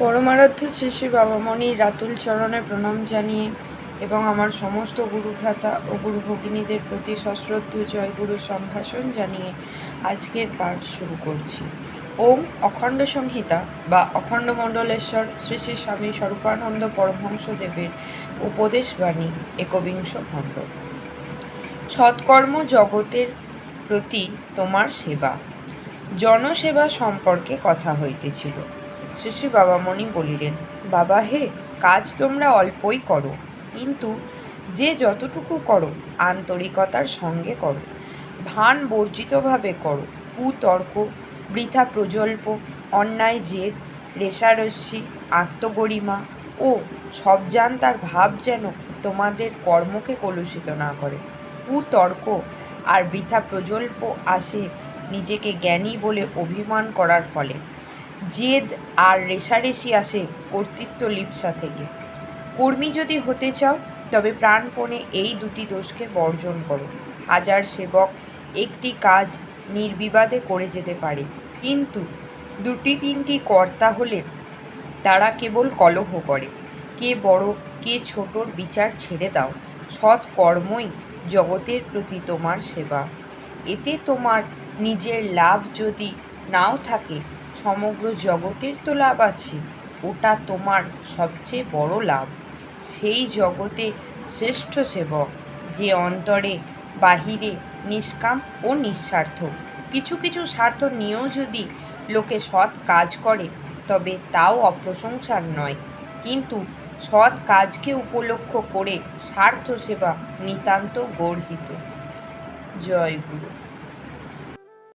পরমারাধ্য শ্রী শ্রী বাবামণির রাতুল চরণে প্রণাম জানিয়ে এবং আমার সমস্ত গুরু ভ্রাতা ও গুরু ভগিনীদের প্রতি সশ্রদ্ধ জয়গুরু সম্ভাষণ জানিয়ে আজকের পাঠ শুরু করছি। ওম অখণ্ড সংহিতা বা অখণ্ড মণ্ডলেশ্বর শ্রী শ্রী স্বামী স্বরূপানন্দ পরমহংসদেবের উপদেশবাণী একবিংশ খণ্ড। সৎকর্ম জগতের প্রতি তোমার সেবা। জনসেবা সম্পর্কে কথা হইতেছিল। শ্রী বাবামণি বলিলেন, বাবা হে, কাজ তোমরা অল্পই করো। কিন্তু যে যতটুকু করো, আন্তরিকতার সঙ্গে করো। ভান বর্জিতভাবে করো। কুতর্ক, বৃথা প্রজল্প, অন্যায় জেদ রেশারস্যি আত্মগরিমা ও সবজান্তার ভাব যেন তোমাদের কর্মকে কলুষিত না করে। কুতর্ক আর বৃথা প্রজল্প আসে নিজেকে জ্ঞানী বলে অভিমান করার ফলে। জেদ আর রেশারেশি আসে কর্তৃত্ব লিপ্সা থেকে। কর্মী যদি হতে চাও, তবে প্রাণপণে এই দুটি দোষকে বর্জন করো। হাজার সেবক একটি কাজ নির্বিবাদে করে যেতে পারে। কিন্তু দুটি তিনটি কর্তা হলে তারা কেবল কলহ করে। কে বড়, কে ছোটর বিচার ছেড়ে দাও। সৎ কর্মই জগতের প্রতি তোমার সেবা। এতে তোমার নিজের লাভ যদি নাও থাকে সমগ্র জগতের তো লাভ আছে, ওটা তোমার সবচেয়ে বড় লাভ। সেই জগতে শ্রেষ্ঠ সেবক, যে অন্তরে, বাহিরে নিষ্কাম ও নিঃস্বার্থ। কিছু কিছু স্বার্থ নিয়েও যদি লোকে সৎ কাজ করে, তবে তাও অপ্রশংসার নয়। কিন্তু সৎ কাজকে উপলক্ষ করে স্বার্থ সেবা নিতান্ত গর্হিত। জয় গুরু।